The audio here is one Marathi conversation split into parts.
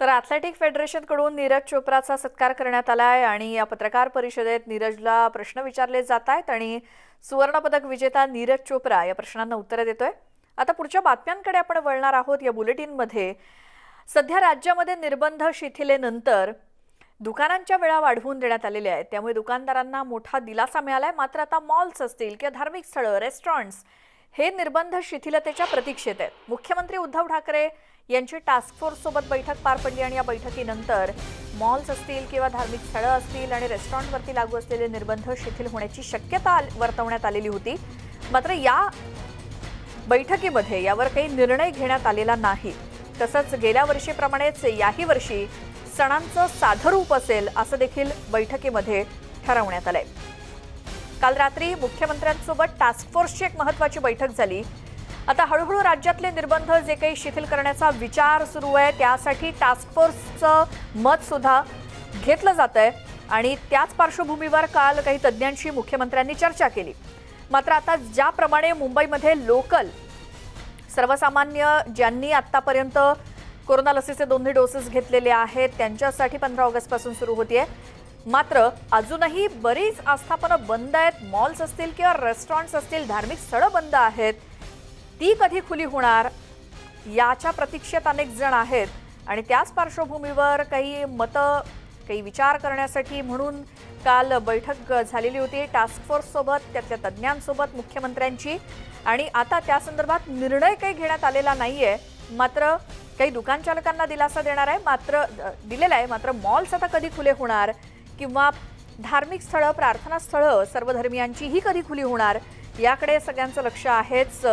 तर ॲथलेटिक फेडरेशनकडून नीरज चोप्राचा सत्कार करण्यात आला आहे आणि या पत्रकार परिषदेत नीरजला प्रश्न विचारले जात आहेत आणि सुवर्णपदक विजेता नीरज चोप्रा या प्रश्नांना उत्तरं देतोय. आता पुढच्या बातम्यांकडे आपण वळणार आहोत. या बुलेटिनमध्ये सध्या राज्यामध्ये निर्बंध शिथिलेनंतर दुकानांच्या वेळा वाढवून देण्यात आलेल्या आहेत. त्यामुळे दुकानदारांना मोठा दिलासा मिळालाय. मात्र आता मॉल्स असतील किंवा धार्मिक स्थळं रेस्टॉरंट्स हे निर्बंध शिथिलतेच्या प्रतीक्षेत आहेत. मुख्यमंत्री उद्धव ठाकरे यांची टास्क फोर्स सोबत बैठक पार पडली आणि या बैठकीनंतर मॉल्स असतील किंवा धार्मिक स्थळं असतील आणि रेस्टॉरंटवरती लागू असलेले निर्बंध शिथिल होण्याची शक्यता वर्तवण्यात आलेली होती. मात्र या बैठकीमध्ये यावर काही निर्णय घेण्यात आलेला नाही. तसंच गेल्या वर्षीप्रमाणेच याही वर्षी सणांचं साधं रूप असेल असं देखील बैठकीमध्ये ठरवण्यात आलं आहे काल रात्री मुख्यमंत्र्यांसोबत टास्क फोर्सची एक महत्वाची बैठक झाली. आता हळूहळू राज्यातले निर्बंध जे काही शिथिल करण्याचा विचार सुरू आहे त्यासाठी टास्क फोर्सचं मत सुद्धा घेतलं जात आहे आणि त्याच पार्श्वभूमीवर काल काही तज्ज्ञांशी मुख्यमंत्र्यांनी चर्चा केली. मात्र आता ज्याप्रमाणे मुंबईमध्ये लोकल सर्वसामान्य ज्यांनी आत्तापर्यंत कोरोना लसीचे दोन्ही डोसेस घेतलेले आहेत त्यांच्यासाठी पंधरा ऑगस्टपासून सुरू होतीये. मात्र अजूनही बरीच आस्थापनं बंद आहेत. मॉल्स असतील किंवा रेस्टॉरंट्स असतील धार्मिक स्थळं बंद आहेत. ती कधी खुली होणार? याच्या प्रतीक्षेत अनेक जण आहेत. आणि त्याच पार्श्वभूमीवर काही मतं काही विचार करण्यासाठी म्हणून काल बैठक झालेली होती. टास्क फोर्ससोबत त्यातल्या तज्ज्ञांसोबत मुख्यमंत्र्यांची. आणि आता त्या संदर्भात निर्णय काही घेण्यात आलेला नाही आहे मात्र काही दुकानचालकांना दिलासा देणार आहे. मात्र दिलेला आहे. मात्र मॉल्स आता कधी खुले होणार? किंवा धार्मिक स्थळं प्रार्थना स्थळं सर्वधर्मियांचीही कधी खुली होणार? याकडे सगळ्यांचं लक्ष आहेच.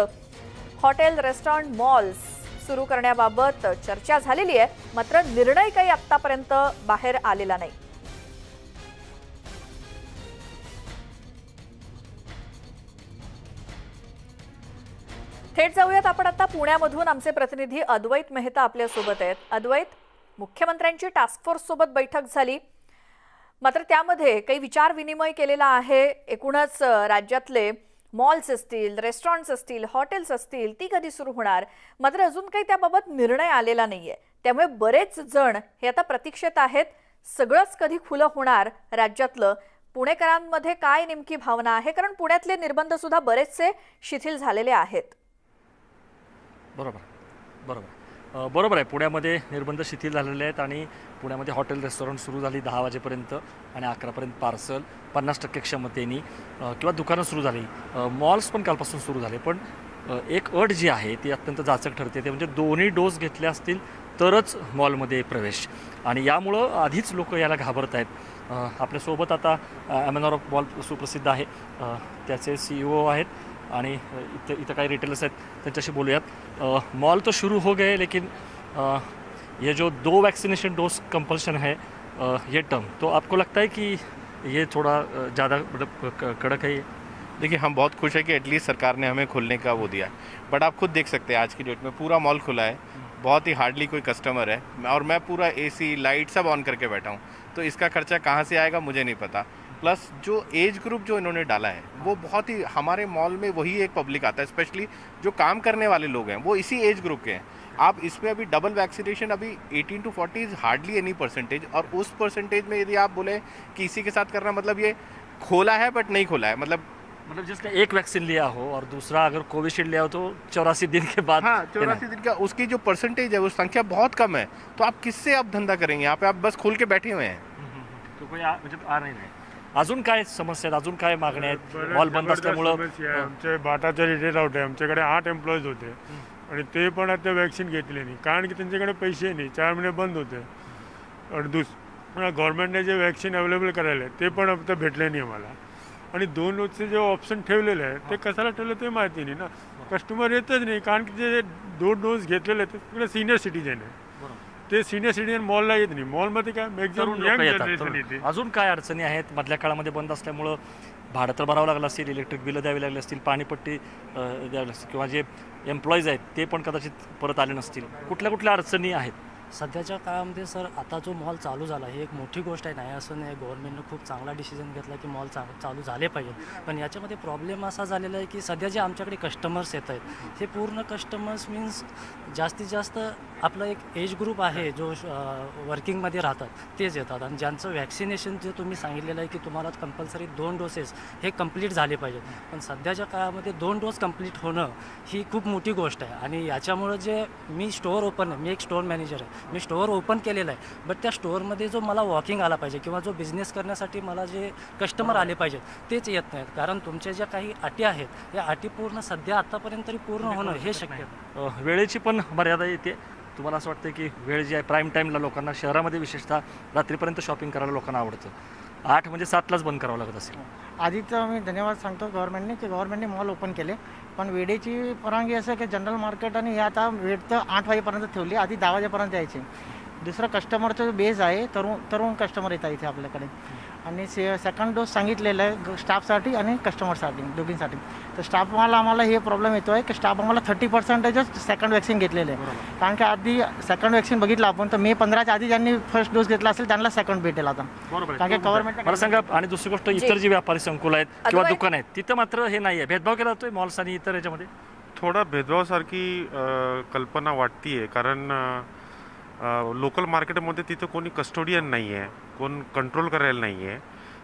हॉटेल रेस्टॉरंट मॉल्स सुरू करण्याबाबत चर्चा झालेली आहे. मात्र निर्णय काही आत्तापर्यंत बाहेर आलेला नाही. थेट जाऊयात आपण आता पुण्यामधून. आमचे प्रतिनिधी अद्वैत मेहता आपल्यासोबत आहेत. अद्वैत मुख्यमंत्र्यांची टास्क फोर्स सोबत बैठक झाली. मात्र त्यामध्ये काही विचार विनिमय केलेला आहे. एकूणच राज्यातले मॉल्स असतील रेस्टॉरंट्स असतील हॉटेल्स असतील ती कधी सुरू होणार? मात्र अजून काही त्याबाबत निर्णय आलेला नाहीये. त्यामुळे बरेच जण हे आता प्रतीक्षेत आहेत. सगळंच कधी खुलं होणार राज्यातलं? पुणेकरांमध्ये काय नेमकी भावना आहे? कारण पुण्यातले निर्बंध सुद्धा बरेचसे शिथिल झालेले आहेत. बरोबर बरोबर बरोबर आहे. पुण्यामध्ये निर्बंध शिथिल झालेले आहेत आणि पुण्यामध्ये हॉटेल रेस्टॉरंट सुरू झाली दहा वाजेपर्यंत आणि अकरापर्यंत पार्सल. पन्नास टक्के क्षमतेनी किंवा दुकानं सुरू झाली. मॉल्स पण कालपासून सुरू झाले. पण एक अट जी आहे ती अत्यंत जाचक ठरते. ते म्हणजे दोन्ही डोस घेतले असतील तरच मॉलमध्ये प्रवेश. आणि यामुळं आधीच लोक याला घाबरत आहेत. आपल्यासोबत आता ॲमेनॉर ऑफ मॉल सुप्रसिद्ध आहे. त्याचे सी ओ आहेत. आणि इथं इथं रिटेलर्स आहेत त्यांच्याशी बोलूयात. मॉल तो शुरू हो गए लेकिन अ, ये जो दो वैक्सीनेशन डोज कंपल्शन है अ, ये टर्म तो आपको लगता है कि ये थोड़ा ज़्यादा मतलब कड़क है ये? देखिए हम बहुत खुश हैं कि एटलीस्ट सरकार ने हमें खुलने का वो दिया बट आप खुद देख सकते हैं आज की डेट में पूरा मॉल खुला है बहुत ही हार्डली कोई कस्टमर है और मैं पूरा एसी लाइट सब ऑन करके बैठा हूँ। तो इसका खर्चा कहाँ से आएगा मुझे नहीं पता। प्लस जो एज ग्रुप जो इन्होंने डाला है वो बहुत ही हमारे मॉल में वही एक पब्लिक आता है स्पेशली जो काम करने वाले लोग हैं वो इसी एज ग्रुप के हैं। आप इसमें अभी डबल वैक्सीनेशन अभी 18 to 40 is hardly any percentage और उस परसेंटेज में यदि आप बोले कि इसी के साथ करना मतलब ये खोला है बट नहीं खोला है मतलब मतलब जिसने एक वैक्सीन लिया हो और दूसरा अगर कोविशील्ड लिया हो तो चौरासी दिन के बाद हाँ चौरासी दिन का उसकी जो परसेंटेज है वो संख्या बहुत कम है तो आप किससे आप धंधा करेंगे? यहाँ पे आप बस खोल के बैठे हुए हैं। तो कोई आ- म्हणजे आ नाही नाही अजून काय समस्या आहेत? अजून काय मागण्या आहेत? मॉल बंद असल्यामुळं. आमचे बाटाचे रिटेल आउट आहे आमच्याकडे आठ एम्प्लॉईज होते. आणि ते पण आता वॅक्सिन घेतले नाही. कारण की त्यांच्याकडे पैसे नाही. चार महिने बंद होते. आणि दुस गव्हर्नमेंटने जे वॅक्सिन अवेलेबल करायला आहे ते पण आता भेटले नाही आम्हाला. आणि दोन डोसचे जे ऑप्शन ठेवलेले आहे ते कशाला ठेवले ते माहिती नाही ना. कस्टमर येतच नाही. कारण की जे दोन डोस घेतलेले आहेत ते सगळे सिनियर सिटीजन आहे. ते सिनियर सिटीजन मॉलला येत नाही. मॉलमध्ये काय मॅक्झिमम लोक यंग जनरेशन अजून काय अडचणी आहेत? मधल्या काळामध्ये बंद असल्यामुळं भाडं तर भरावं लागलं असेल इलेक्ट्रिक बिलं द्यावी लागली असतील पाणीपट्टी अं, द्यावी लागतील किंवा जे एम्प्लॉईज आहेत ते पण कदाचित परत आले नसतील. कुठल्या कुठल्या अडचणी आहेत? सध्याच्या काळामध्ये सर आता जो मॉल चालू झाला ही एक मोठी गोष्ट आहे. नाही असं नाही गव्हर्नमेंटनं खूप चांगला डिसिजन घेतला की मॉल चा चालू झाले पाहिजे पण याच्यामध्ये प्रॉब्लेम असा झालेला आहे की सध्या जे आमच्याकडे कस्टमर्स येत आहेत हे पूर्ण कस्टमर्स मीन्स जास्तीत जास्त आपलं एक एज ग्रुप आहे जो वर्किंगमध्ये राहतात तेच येतात. आणि ज्यांचं वॅक्सिनेशन जे तुम्ही सांगितलेलं आहे की तुम्हाला कंपल्सरी दोन डोसेस हे कंप्लीट झाले पाहिजेत. पण सध्याच्या काळामध्ये दोन डोस कंप्लीट होणं ही खूप मोठी गोष्ट आहे. आणि याच्यामुळं जे मी स्टोअर ओपन आहे मी एक स्टोअर मॅनेजर आहे. मी स्टोअर ओपन केलेलं आहे. बट त्या स्टोअरमध्ये जो मला वॉकिंग आला पाहिजे किंवा जो बिझनेस करण्यासाठी मला जे कस्टमर आले पाहिजेत तेच येत नाहीत. कारण तुमच्या ज्या काही अटी आहेत या अटी पूर्ण सध्या आतापर्यंत तरी पूर्ण होणं हे शक्य वेळेची पण मर्यादा येते. तुम्हाला असं वाटतं की वेळ जी आहे प्राईम टाईमला लोकांना शहरामध्ये विशेषतः रात्रीपर्यंत शॉपिंग करायला लोकांना आवडतं. आठ म्हणजे सातलाच बंद करावं लागत असेल. आधीचं मी धन्यवाद सांगतो गव्हर्नमेंटने की गव्हर्नमेंटने मॉल ओपन केले. पण वेळेची परवानगी असं की जनरल मार्केट आणि हे आता वेळ तर आठ वाजेपर्यंत ठेवली आधी दहा वाजेपर्यंत यायची. दुसरं कस्टमरचा जो बेस आहे तरुण तरुण कस्टमर येतात इथे आपल्याकडे. आणि से सेकंड डोस सांगितलेला आहे स्टाफसाठी आणि कस्टमरसाठी दोघींसाठी. तर स्टाफ मला आम्हाला हे प्रॉब्लेम येतो आहे की स्टाफ आम्हाला थर्टी पर्सेंटेजच सेकंड वॅक्सिन घेतलेलं आहे. कारण की आधी सेकंड वॅक्सिन बघितलं आपण तर मे पंधराच्या आधी ज्यांनी फर्स्ट डोस घेतला असेल त्यांना सेकंड भेटेल आता. बरोबर कारण की गव्हर्नमेंट मला सांगा आणि दुसरी गोष्ट इतर जी व्यापारी संकुल आहेत किंवा दुकान आहेत तिथं मात्र हे नाही आहे. भेदभाव केला जातोय मॉल्स आणि इतर याच्यामध्ये? थोडा भेदभावासारखी कल्पना वाटतीये. कारण लोकल मार्केटमध्ये तिथं कोणी कस्टोडियन नाही आहे कोण कंट्रोल करायला नाही आहे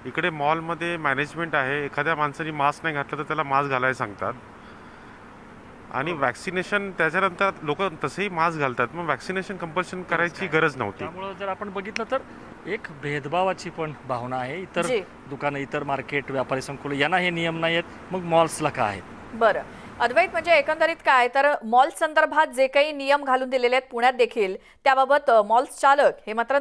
इकडे मॉलमध्ये मॅनेजमेंट आहे एखाद्या माणसाने मास्क नाही घातलं तर त्याला मास्क घालायला सांगतात. आणि वॅक्सिनेशन त्याच्यानंतर लोक तसेही मास्क घालतात मग वॅक्सिनेशन कंपल्शन करायची गरज नव्हती. त्यामुळं जर आपण बघितलं तर एक भेदभावाची पण भावना आहे. इतर. दुकानं इतर मार्केट व्यापारी संकुल यांना हे नियम नाही आहेत मग मॉल्सला का आहेत? बरं. अद्वैत म्हणजे एकंदरीत काय? तर मॉल संदर्भात जे काही नियम घालून दिलेले आहेत पुण्यात देखील त्याबाबत मॉल्स चालक हे मात्र